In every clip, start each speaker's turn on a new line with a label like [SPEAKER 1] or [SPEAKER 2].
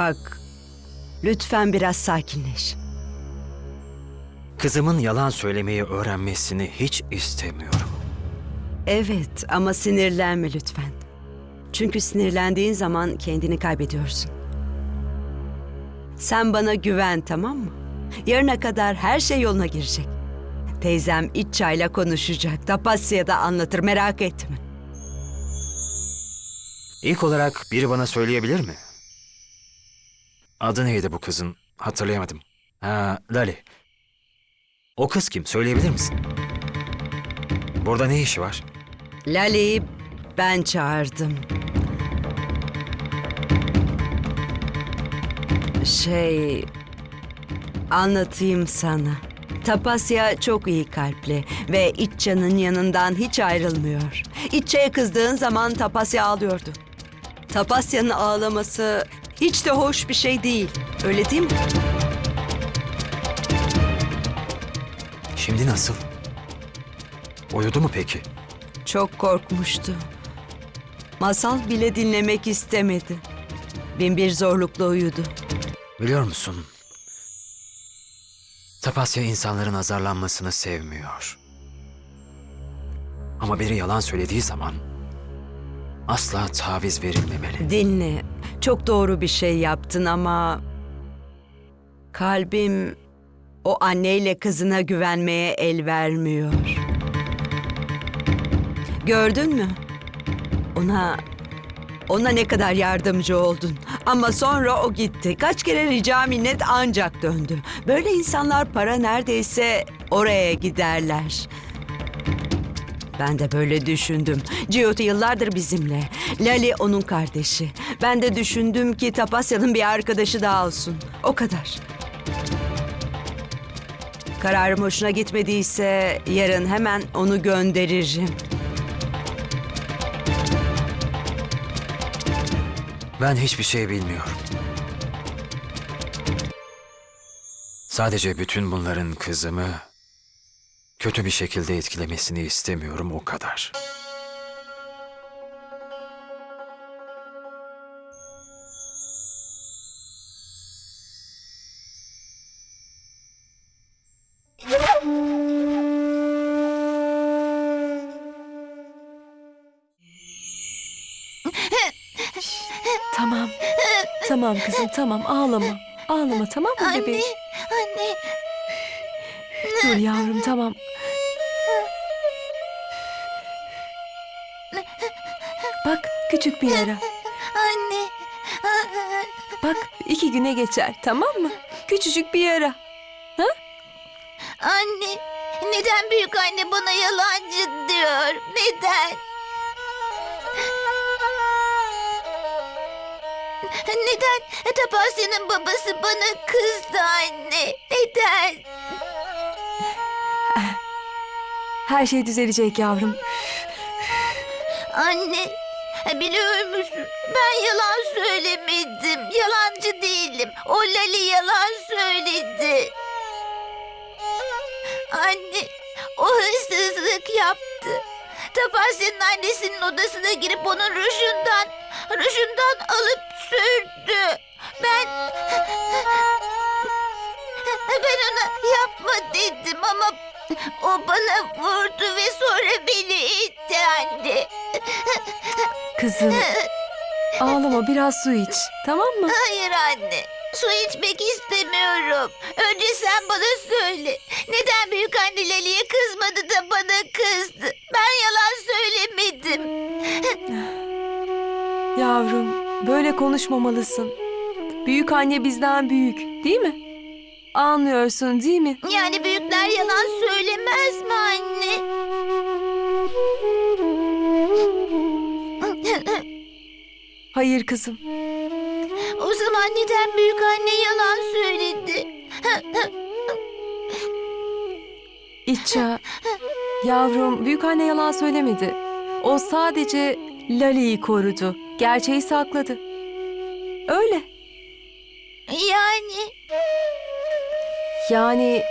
[SPEAKER 1] Bak, lütfen biraz sakinleş.
[SPEAKER 2] Kızımın yalan söylemeyi öğrenmesini hiç istemiyorum.
[SPEAKER 1] Evet ama sinirlenme lütfen. Çünkü sinirlendiğin zaman kendini kaybediyorsun. Sen bana güven tamam mı? Yarına kadar her şey yoluna girecek. Teyzem iç çayla konuşacak. Tapasya da anlatır merak etme.
[SPEAKER 2] İlk olarak biri bana söyleyebilir mi? Adı neydi bu kızın? Hatırlayamadım. Ha, Lali. O kız kim? Söyleyebilir misin? Burada ne işi var?
[SPEAKER 1] Lale'yi ben çağırdım. Şey... Anlatayım sana. Tapasya çok iyi kalpli ve İtça'nın yanından hiç ayrılmıyor. İtça'ya kızdığın zaman Tapasya ağlıyordu. Tapasya'nın ağlaması hiç de hoş bir şey değil. Öyle değil mi?
[SPEAKER 2] Şimdi nasıl? Uyudu mu peki?
[SPEAKER 1] Çok korkmuştu. Masal bile dinlemek istemedi. Bin bir zorlukla uyudu.
[SPEAKER 2] Biliyor musun? Tapasya insanların azarlanmasını sevmiyor. Ama biri yalan söylediği zaman asla taviz verilmemeli.
[SPEAKER 1] Dinle. Çok doğru bir şey yaptın ama kalbim o anneyle kızına güvenmeye el vermiyor. Gördün mü? Ona ona ne kadar yardımcı oldun. Ama sonra o gitti. Kaç kere rica minnet ancak döndü. Böyle insanlar para neredeyse oraya giderler. Ben de böyle düşündüm. Ciyoti yıllardır bizimle. Lali onun kardeşi. Ben de düşündüm ki Tapasya'nın bir arkadaşı daha olsun. O kadar. Kararım hoşuna gitmediyse yarın hemen onu gönderirim.
[SPEAKER 2] Ben hiçbir şey bilmiyorum. Sadece bütün bunların kızımı kötü bir şekilde etkilemesini istemiyorum o kadar.
[SPEAKER 3] Tamam. Tamam kızım tamam ağlama. Ağlama tamam mı
[SPEAKER 4] Anne,
[SPEAKER 3] bebeğim?
[SPEAKER 4] anne.
[SPEAKER 3] Dur yavrum tamam. Küçük bir yara.
[SPEAKER 4] Anne.
[SPEAKER 3] Bak iki güne geçer tamam mı? Küçücük bir yara.
[SPEAKER 4] Anne. Neden büyük anne bana yalancı diyor? Neden? Neden Tapasya'nın babası bana kızdı anne? Neden?
[SPEAKER 3] Her şey düzelecek yavrum.
[SPEAKER 4] Anne, biliyor musun? Ben yalan söylemedim. Yalancı değilim. O Lali yalan söyledi. Anne, o hırsızlık yaptı. Tapasya'nın annesinin odasına girip onun rujundan, rujundan alıp sürdü. Ben... Ben ona yapma dedim ama o bana vurdu ve sonra beni itti anne.
[SPEAKER 3] Kızım ağlama biraz su iç tamam mı?
[SPEAKER 4] Hayır anne. Su içmek istemiyorum. Önce sen bana söyle. Neden büyük anne Lali'ye kızmadı da bana kızdı? Ben yalan söylemedim.
[SPEAKER 3] Yavrum böyle konuşmamalısın. Büyük anne bizden büyük değil mi? Anlıyorsun değil mi?
[SPEAKER 4] Yani büyükler yalan söylemez mi anne?
[SPEAKER 3] Hayır kızım.
[SPEAKER 4] o zaman neden büyük anne yalan söyledi?
[SPEAKER 3] İtça, yavrum büyük anne yalan söylemedi. O sadece Lali'yi korudu. Gerçeği sakladı. Öyle.
[SPEAKER 4] Yani
[SPEAKER 3] Yani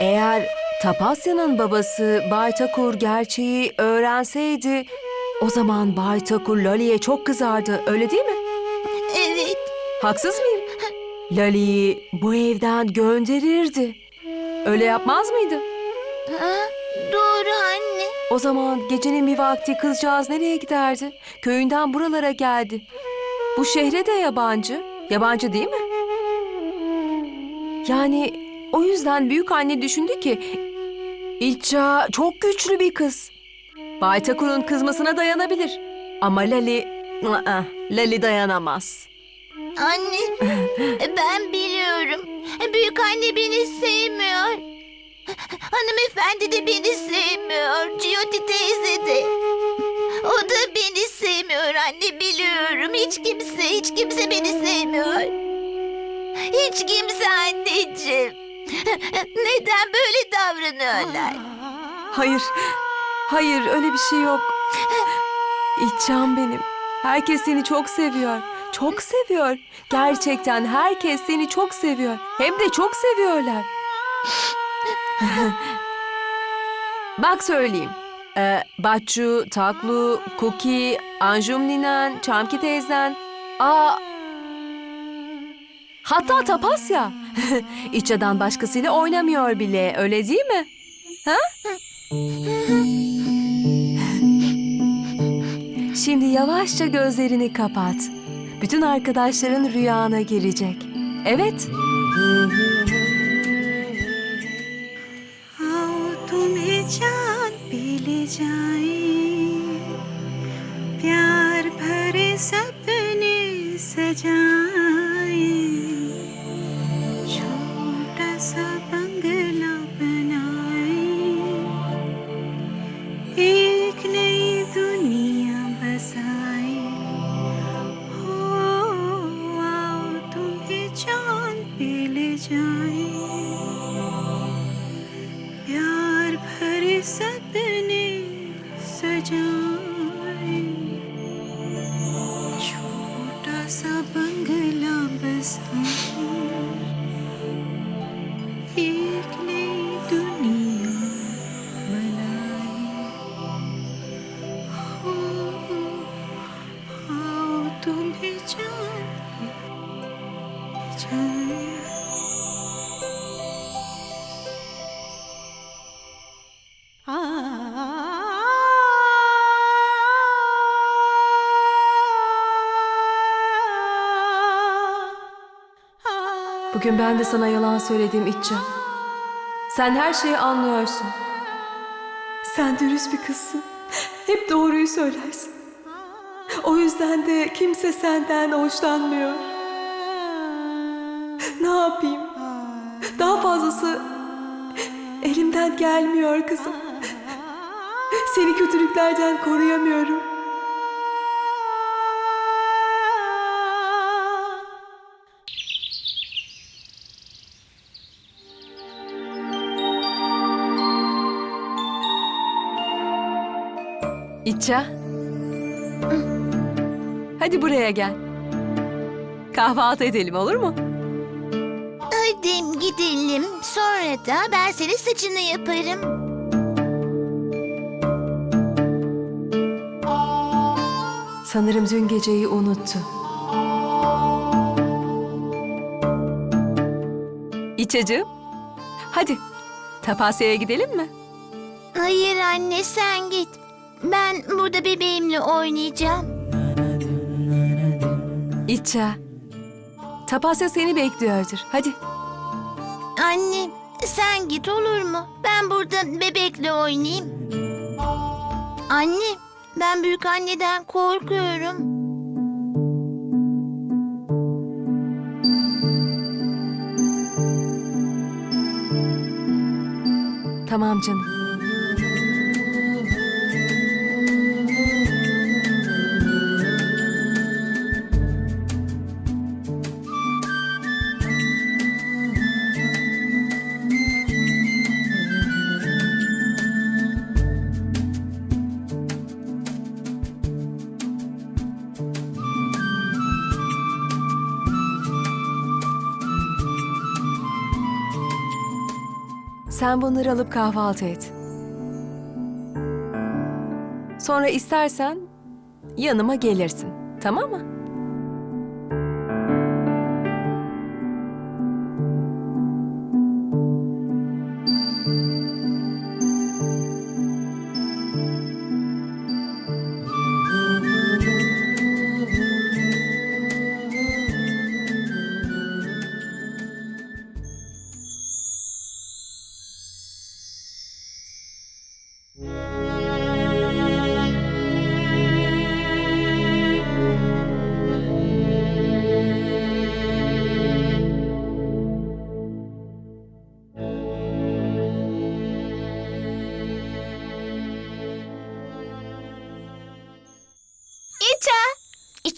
[SPEAKER 3] eğer Tapasya'nın babası Baytakur gerçeği öğrenseydi o zaman Baytakur Lali'ye çok kızardı. Öyle değil mi?
[SPEAKER 4] evet
[SPEAKER 3] Haksız mıyım? Lali'yi bu evden gönderirdi. Öyle yapmaz mıydı?
[SPEAKER 4] Ha? Doğru anne.
[SPEAKER 3] O zaman gecenin bir vakti kızcağız nereye giderdi? Köyünden buralara geldi. Bu şehre de yabancı. Yabancı değil mi? Yani o yüzden büyük anne düşündü ki İlça çok güçlü bir kız. Baytakur'un kızmasına dayanabilir. Ama Lali, ı-ı, Lali dayanamaz.
[SPEAKER 4] Anne, ben biliyorum. Büyük anne beni sevmiyor. Hanımefendi de beni sevmiyor. Ciyoti teyze de. O da beni sevmiyor anne biliyorum. Hiç kimse, hiç kimse beni sevmiyor. Hiç kimse anneciğim. Neden böyle davranıyorlar?
[SPEAKER 3] Hayır, hayır öyle bir şey yok. İlçam benim. Herkes seni çok seviyor. Çok seviyor. Gerçekten herkes seni çok seviyor. Hem de çok seviyorlar. Bak söyleyeyim. Ee, Batçu, Taklu, Kuki, Anjum Ninen, Çamki teyzen. Aa, hatta Tapasya. İçadan başkasıyla oynamıyor bile öyle değil mi? Ha? Şimdi yavaşça gözlerini kapat. Bütün arkadaşların rüyana girecek. Evet.
[SPEAKER 5] आओ तुम्हें चांद पे ले जाए प्यार भरे सपने सजाए
[SPEAKER 3] Bugün ben de sana yalan söyledim İtça. Sen her şeyi anlıyorsun. Sen dürüst bir kızsın. Hep doğruyu söylersin. O yüzden de kimse senden hoşlanmıyor. Ne yapayım? Daha fazlası elimden gelmiyor kızım. Seni kötülüklerden koruyamıyorum. İtça. Hadi buraya gel. Kahvaltı edelim olur mu?
[SPEAKER 4] Hadi gidelim. Sonra da ben senin saçını yaparım.
[SPEAKER 3] Sanırım dün geceyi unuttu. İçacığım. Hadi Tapasya'ya gidelim mi?
[SPEAKER 4] Hayır anne sen git. Ben burada bebeğimle oynayacağım.
[SPEAKER 3] İça. Tapasya seni bekliyordur. Hadi.
[SPEAKER 4] Anne sen git olur mu? Ben burada bebekle oynayayım. Anne ben büyük anneden korkuyorum.
[SPEAKER 3] Tamam canım. Sen bunları alıp kahvaltı et. Sonra istersen yanıma gelirsin. Tamam mı?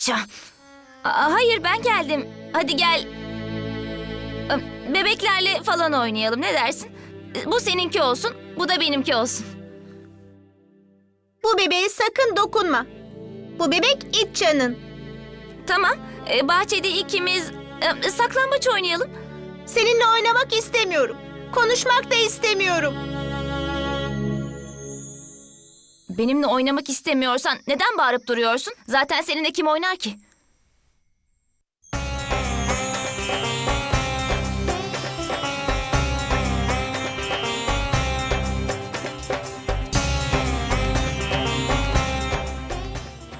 [SPEAKER 4] İtça. Aa, hayır ben geldim. Hadi gel. Bebeklerle falan oynayalım ne dersin? Bu seninki olsun, bu da benimki olsun.
[SPEAKER 6] Bu bebeğe sakın dokunma. Bu bebek İtça'nın.
[SPEAKER 4] Tamam, e, bahçede ikimiz e, saklambaç oynayalım.
[SPEAKER 6] Seninle oynamak istemiyorum. Konuşmak da istemiyorum.
[SPEAKER 4] Benimle oynamak istemiyorsan neden bağırıp duruyorsun? Zaten seninle kim oynar ki?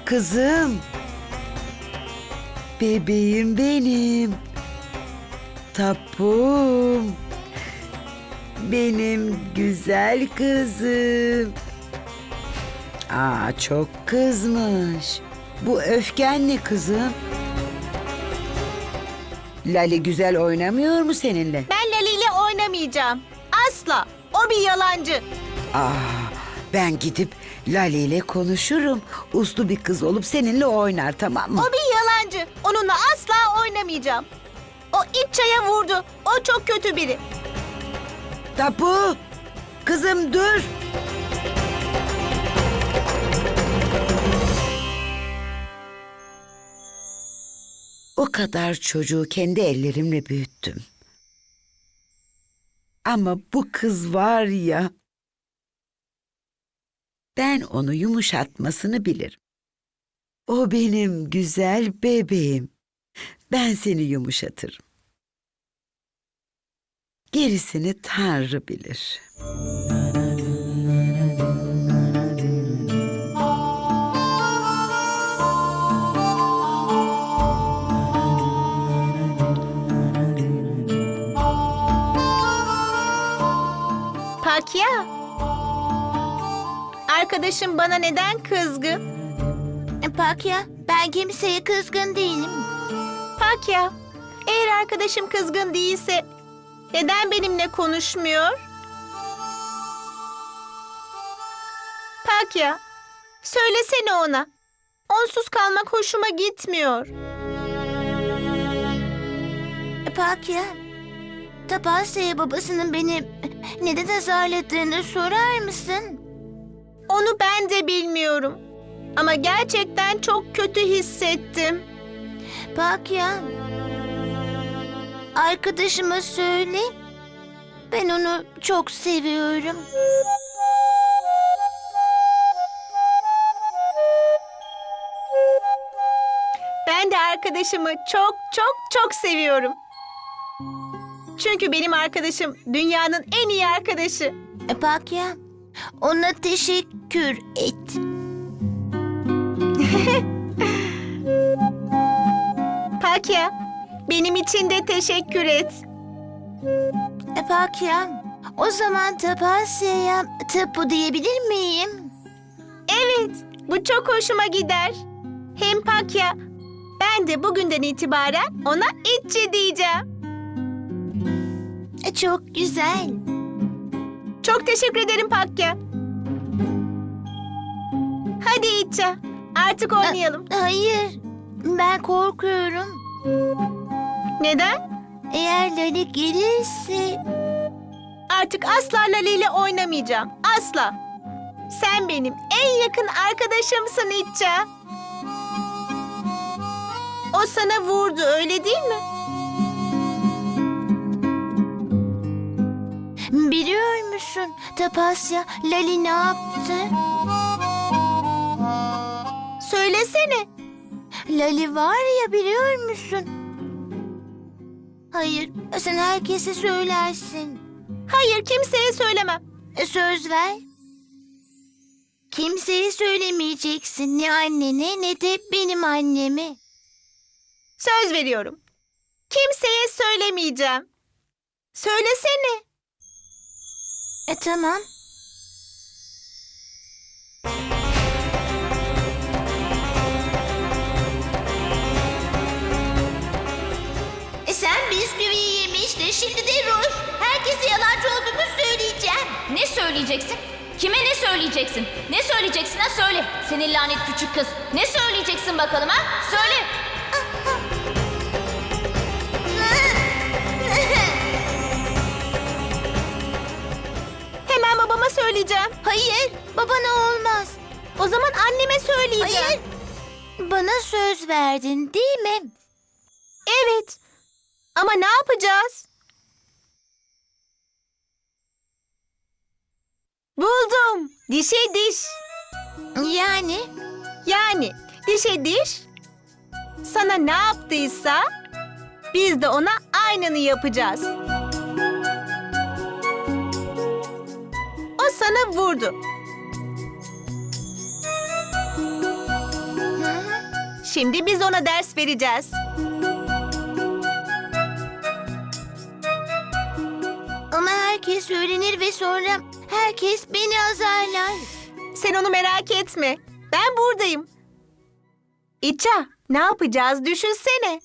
[SPEAKER 7] Kızım. Bebeğim benim. Tapum. Benim güzel kızım. Aa çok kızmış. Bu öfken ne kızım? Lali güzel oynamıyor mu seninle?
[SPEAKER 6] Ben Lali ile oynamayacağım. Asla. O bir yalancı.
[SPEAKER 7] Aa, ben gidip Lali ile konuşurum. Uslu bir kız olup seninle oynar tamam mı?
[SPEAKER 6] O bir yalancı. Onunla asla oynamayacağım. O İtça'ya vurdu. O çok kötü biri.
[SPEAKER 7] Tapu! Kızım dur! O kadar çocuğu kendi ellerimle büyüttüm. Ama bu kız var ya... Ben onu yumuşatmasını bilirim. O benim güzel bebeğim. Ben seni yumuşatırım. Gerisini Tanrı bilir.
[SPEAKER 6] Pakya. Arkadaşım bana neden kızgın?
[SPEAKER 4] E, Pakya, ben kimseye kızgın değilim.
[SPEAKER 6] Pakya. Eğer arkadaşım kızgın değilse neden benimle konuşmuyor? Pakya. Söylesene ona. Onsuz kalmak hoşuma gitmiyor.
[SPEAKER 4] Pakya, Tapasya'ya babasının beni neden azarladığını sorar mısın?
[SPEAKER 6] Onu ben de bilmiyorum. Ama gerçekten çok kötü hissettim.
[SPEAKER 4] Pakya, arkadaşıma söyle. Ben onu çok seviyorum.
[SPEAKER 6] Ben de arkadaşımı çok çok çok seviyorum. Çünkü benim arkadaşım dünyanın en iyi arkadaşı.
[SPEAKER 4] E, ona teşekkür et.
[SPEAKER 6] Pakya, benim için de teşekkür et.
[SPEAKER 4] E, Pakya, o zaman Tapasya'ya tapu diyebilir miyim?
[SPEAKER 6] Evet, bu çok hoşuma gider. Hem Pakya, ben de bugünden itibaren ona itçi diyeceğim.
[SPEAKER 4] Çok güzel.
[SPEAKER 6] Çok teşekkür ederim Pakya. Hadi İtça, artık oynayalım.
[SPEAKER 4] Hayır, ben korkuyorum.
[SPEAKER 6] Neden?
[SPEAKER 4] Eğer Lali gelirse...
[SPEAKER 6] Artık asla Lali ile oynamayacağım. Asla. Sen benim en yakın arkadaşımsın İtça. O sana vurdu öyle değil mi?
[SPEAKER 4] Biliyor musun Tapasya Lali ne yaptı?
[SPEAKER 6] Söylesene.
[SPEAKER 4] Lali var ya biliyor musun? Hayır, sen herkese söylersin.
[SPEAKER 6] Hayır kimseye söylemem.
[SPEAKER 4] E, Söz ver. Kimseye söylemeyeceksin ne annene ne de benim anneme.
[SPEAKER 6] Söz veriyorum. Kimseye söylemeyeceğim. Söylesene.
[SPEAKER 4] E tamam. E sen bisküviyi yemiştin. Şimdi de ruj. Herkese yalancı olduğumu söyleyeceğim. Ne söyleyeceksin?
[SPEAKER 8] Kime ne söyleyeceksin? Ne söyleyeceksin ha söyle. Senin lanet küçük kız. Ne söyleyeceksin bakalım ha? Söyle.
[SPEAKER 6] Söyleyeceğim.
[SPEAKER 4] Hayır, babana olmaz.
[SPEAKER 6] O zaman anneme söyleyeceğim.
[SPEAKER 4] Hayır. Bana söz verdin değil mi?
[SPEAKER 6] Evet. Ama ne yapacağız? Buldum. Dişe diş.
[SPEAKER 4] Yani
[SPEAKER 6] Yani dişe diş sana ne yaptıysa biz de ona aynını yapacağız. Sana vurdu. Şimdi biz ona ders vereceğiz.
[SPEAKER 4] ama herkes öğrenir ve sonra herkes beni azarlar.
[SPEAKER 6] Sen onu merak etme. Ben buradayım. İça, ne yapacağız düşünsene.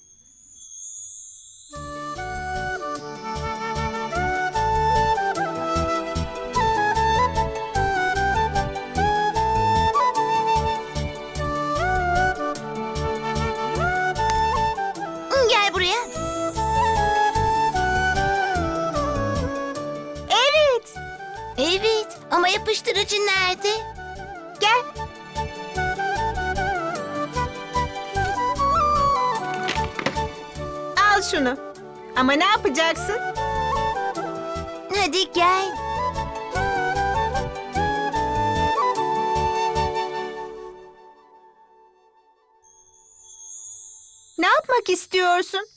[SPEAKER 6] Evet
[SPEAKER 4] ama yapıştırıcı nerede?
[SPEAKER 6] gel. Al şunu. Ama ne yapacaksın?
[SPEAKER 4] Hadi gel.
[SPEAKER 6] Ne yapmak istiyorsun?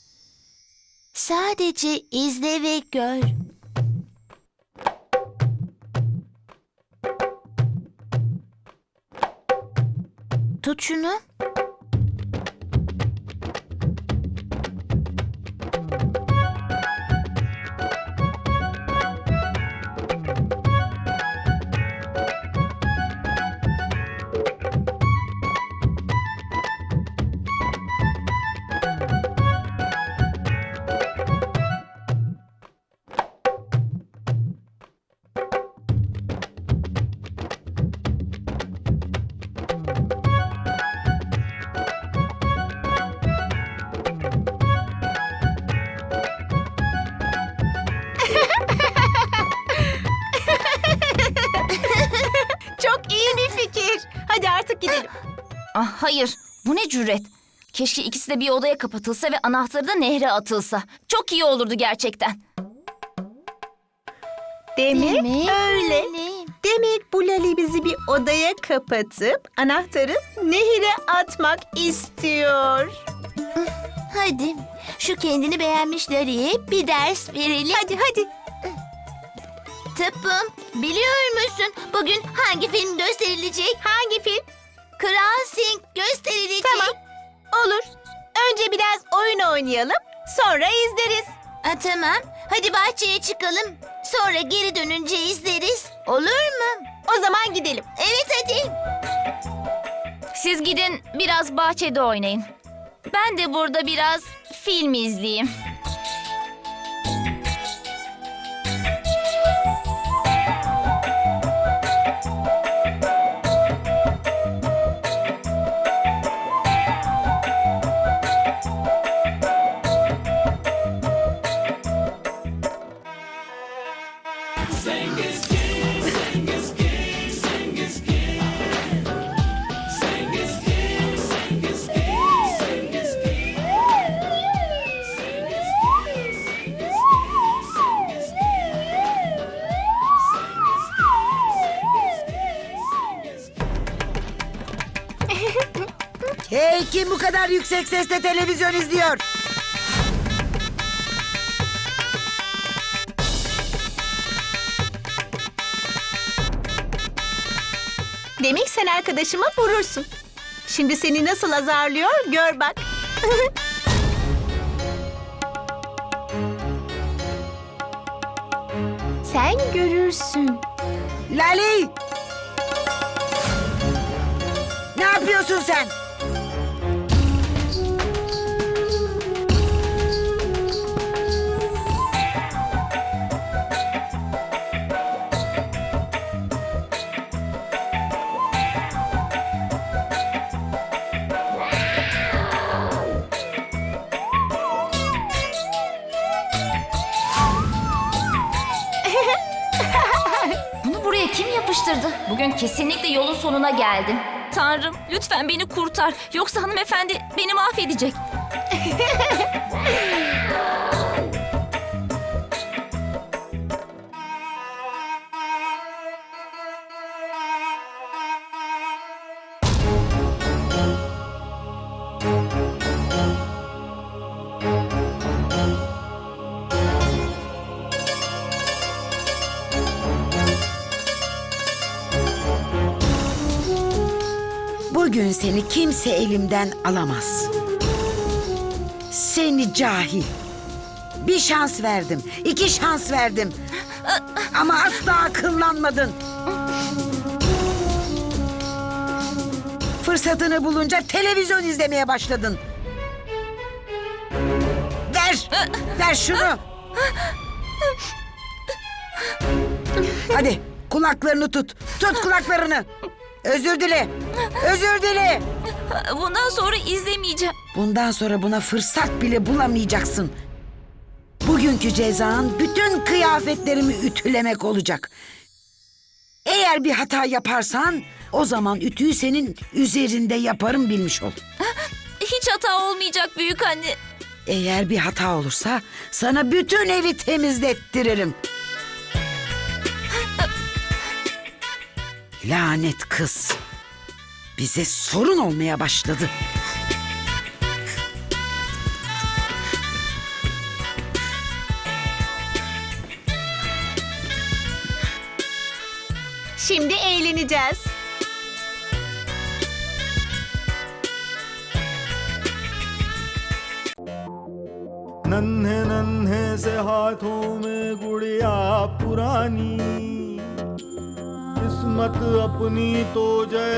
[SPEAKER 4] Sadece izle ve gör. Tut şunu.
[SPEAKER 8] Cüret? Keşke ikisi de bir odaya kapatılsa ve anahtarı da nehre atılsa. Çok iyi olurdu gerçekten.
[SPEAKER 6] Demek,
[SPEAKER 4] Demek
[SPEAKER 6] öyle.
[SPEAKER 4] öyle.
[SPEAKER 6] Demek bu Lali bizi bir odaya kapatıp anahtarı nehire atmak istiyor.
[SPEAKER 4] Hadi şu kendini beğenmiş Lari'ye bir ders verelim.
[SPEAKER 6] Hadi hadi.
[SPEAKER 4] Tıpım biliyor musun bugün hangi film gösterilecek?
[SPEAKER 6] Hangi film?
[SPEAKER 4] Kral Sing gösterilecek.
[SPEAKER 6] Tamam. Olur. Önce biraz oyun oynayalım. Sonra izleriz.
[SPEAKER 4] Ha, tamam. Hadi bahçeye çıkalım. Sonra geri dönünce izleriz. Olur mu?
[SPEAKER 6] O zaman gidelim.
[SPEAKER 4] Evet hadi.
[SPEAKER 8] Siz gidin biraz bahçede oynayın. Ben de burada biraz film izleyeyim.
[SPEAKER 7] Yüksek sesle televizyon izliyor?
[SPEAKER 6] Demek sen arkadaşıma vurursun. Şimdi seni nasıl azarlıyor gör bak. sen görürsün.
[SPEAKER 7] Lali! Ne yapıyorsun sen?
[SPEAKER 8] Sıkıştırdı. Bugün kesinlikle yolun sonuna geldim. Tanrım lütfen beni kurtar. Yoksa hanımefendi beni mahvedecek.
[SPEAKER 7] kimse elimden alamaz. Seni cahil. Bir şans verdim, iki şans verdim. Ama asla akıllanmadın. Fırsatını bulunca televizyon izlemeye başladın. Ver, ver şunu. Hadi kulaklarını tut, tut kulaklarını. Özür dile, özür dile.
[SPEAKER 8] Bundan sonra izlemeyeceğim.
[SPEAKER 7] Bundan sonra buna fırsat bile bulamayacaksın. Bugünkü cezan bütün kıyafetlerimi ütülemek olacak. Eğer bir hata yaparsan o zaman ütüyü senin üzerinde yaparım bilmiş ol.
[SPEAKER 8] Hiç hata olmayacak büyük anne.
[SPEAKER 7] Eğer bir hata olursa sana bütün evi temizlettiririm. Lanet kız Bize sorun olmaya başladı.
[SPEAKER 6] Şimdi eğleneceğiz.
[SPEAKER 9] नन्हे नन्हे से हाथों में गुड़िया पुरानी किस्मत अपनी तो जैसे